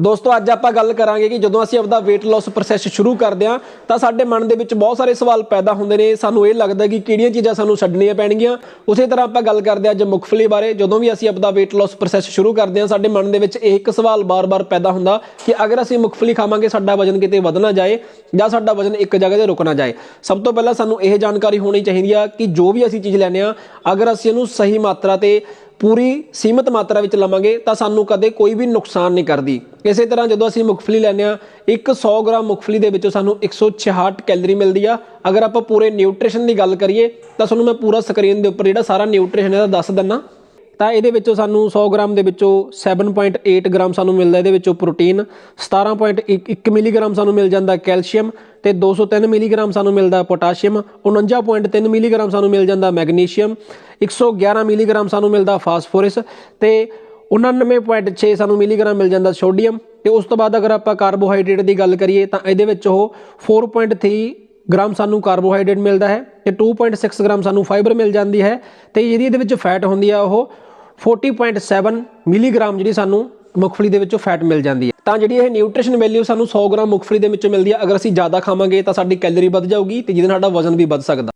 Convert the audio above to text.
ਦੋਸਤੋ, ਅੱਜ ਆਪਾਂ ਗੱਲ ਕਰਾਂਗੇ ਕਿ ਜਦੋਂ ਅਸੀਂ ਆਪਦਾ weight loss ਪ੍ਰੋਸੈਸ ਸ਼ੁਰੂ ਕਰਦੇ ਹਾਂ, ਤਾਂ ਸਾਡੇ ਮਨ ਦੇ ਵਿੱਚ ਬਹੁਤ ਸਾਰੇ ਸਵਾਲ ਪੈਦਾ ਹੁੰਦੇ ਨੇ। ਸਾਨੂੰ ਇਹ ਲੱਗਦਾ ਕਿ ਕਿਹੜੀਆਂ ਚੀਜ਼ਾਂ ਸਾਨੂੰ ਛੱਡਣੀਆਂ ਪੈਣਗੀਆਂ। ਉਸੇ ਤਰ੍ਹਾਂ ਆਪਾਂ ਗੱਲ ਕਰਦੇ ਹਾਂ ਅੱਜ ਮੁਖਫਲੀ ਬਾਰੇ। ਜਦੋਂ ਵੀ ਅਸੀਂ ਆਪਦਾ weight loss ਪ੍ਰੋਸੈਸ ਸ਼ੁਰੂ ਕਰਦੇ ਹਾਂ, ਸਾਡੇ ਮਨ ਦੇ ਵਿੱਚ ਇਹ ਇੱਕ ਸਵਾਲ ਬਾਰ-ਬਾਰ ਪੈਦਾ ਹੁੰਦਾ ਕਿ ਅਗਰ ਅਸੀਂ ਮੁਖਫਲੀ ਖਾਵਾਂਗੇ, ਸਾਡਾ ਵਜਨ ਕਿਤੇ ਵਧਣਾ ਨਾ ਜਾਏ ਜਾਂ ਸਾਡਾ ਵਜਨ ਇੱਕ ਜਗ੍ਹਾ ਤੇ ਰੁਕਣਾ ਜਾਏ। ਸਭ ਤੋਂ ਪਹਿਲਾਂ ਸਾਨੂੰ ਇਹ ਜਾਣਕਾਰੀ ਹੋਣੀ ਚਾਹੀਦੀ ਆ ਕਿ ਜੋ ਵੀ ਅਸੀਂ ਚੀਜ਼ ਲੈਨੇ ਆ ਅਗਰ ਅਸੀਂ ਇਹਨੂੰ ਸਹੀ ਮਾਤਰਾ ਤੇ ਪੂਰੀ ਸੀਮਿਤ ਮਾਤਰਾ ਵਿੱਚ ਲਵਾਂਗੇ ਤਾਂ ਸਾਨੂੰ ਕਦੇ ਕੋਈ ਵੀ ਨੁਕਸਾਨ ਨਹੀਂ ਕਰਦੀ। ਇਸੇ ਤਰ੍ਹਾਂ ਜਦੋਂ ਅਸੀਂ ਮੁਗਫਲੀ ਲੈਂਦੇ ਆ ਇੱਕ 100 ਗ੍ਰਾਮ ਮੁਗਫਲੀ ਦੇ ਵਿੱਚੋਂ ਸਾਨੂੰ 166 ਕੈਲਰੀ ਮਿਲਦੀ ਆ। ਅਗਰ ਆਪਾਂ ਪੂਰੇ ਨਿਊਟ੍ਰੀਸ਼ਨ ਦੀ ਗੱਲ ਕਰੀਏ, ਤਾਂ ਤੁਹਾਨੂੰ ਮੈਂ ਪੂਰਾ ਸਕਰੀਨ ਦੇ ਉੱਪਰ ਜਿਹੜਾ ਸਾਰਾ ਨਿਊਟ੍ਰੀਸ਼ਨ ਇਹਦਾ ਦੱਸ ਦਿੰਨਾ ਤਾਂ ਇਹਦੇ ਵਿੱਚੋਂ ਸਾਨੂੰ 100 ਗ੍ਰਾਮ ਦੇ ਵਿੱਚੋਂ 7.8 ਗ੍ਰਾਮ ਸਾਨੂੰ ਮਿਲਦਾ, ਇਹਦੇ ਵਿੱਚੋਂ ਪ੍ਰੋਟੀਨ 17.1 ਮਿਲੀਗ੍ਰਾਮ ਸਾਨੂੰ ਮਿਲ ਜਾਂਦਾ ਕੈਲਸ਼ੀਅਮ ਤੇ 203 ਮਿਲੀਗ੍ਰਾਮ ਸਾਨੂੰ ਮਿਲਦਾ ਪੋਟਾਸ਼ੀਅਮ 49.3 ਮਿਲੀਗ੍ਰਾਮ ਸਾਨੂੰ ਮਿਲ ਜਾਂਦਾ ਮੈਗਨੀਸ਼ੀਅਮ 111 ਮਿਲੀਗ੍ਰਾਮ ਸਾਨੂੰ ਮਿਲਦਾ ਫਾਸਫੋਰਸ ਤੇ 99.6 ਸਾਨੂੰ ਮਿਲੀਗ੍ਰਾਮ ਮਿਲ ਜਾਂਦਾ ਸੋਡੀਅਮ ਤੇ ਉਸ ਤੋਂ ਬਾਅਦ ਅਗਰ ਆਪਾਂ ਕਾਰਬੋਹਾਈਡਰੇਟ ਦੀ ਗੱਲ ਕਰੀਏ ਤਾਂ ਇਹਦੇ ਵਿੱਚ ਉਹ 4.3 ਗ੍ਰਾਮ ਸਾਨੂੰ ਕਾਰਬੋਹਾਈਡਰੇਟ ਮਿਲਦਾ ਹੈ ਤੇ 2.6 ਗ੍ਰਾਮ ਸਾਨੂੰ ਫਾਈਬਰ ਮਿਲ ਜਾਂਦੀ ਹੈ ਤੇ ਜਿਹੜੀ ਇਹਦੇ ਵਿੱਚ ਫੈਟ ਹੁੰਦੀ ਆ ਉਹ 40.7 ਮਿਲੀਗ੍ਰਾਮ ਜਿਹੜੀ ਸਾਨੂੰ ਮੁਖਫਲੀ ਦੇ ਵਿੱਚੋਂ ਫੈਟ ਮਿਲ ਜਾਂਦੀ ਹੈ। ਤਾਂ ਜਿਹੜੀ ਇਹ ਨਿਊਟ੍ਰੀਸ਼ਨ ਵੈਲਿਊ ਸਾਨੂੰ 100 ਗ੍ਰਾਮ ਮੁਖਫਲੀ ਦੇ ਵਿੱਚੋਂ ਮਿਲਦੀ ਹੈ। ਅਗਰ ਅਸੀਂ ਜ਼ਿਆਦਾ ਖਾਵਾਂਗੇ ਤਾਂ ਸਾਡੀ ਕੈਲਰੀ ਵੱਧ ਜਾਊਗੀ ਤੇ ਜਿਹਦੇ ਨਾਲ ਸਾਡਾ ਵਜ਼ਨ ਵੀ ਵੱਧ ਸਕਦਾ।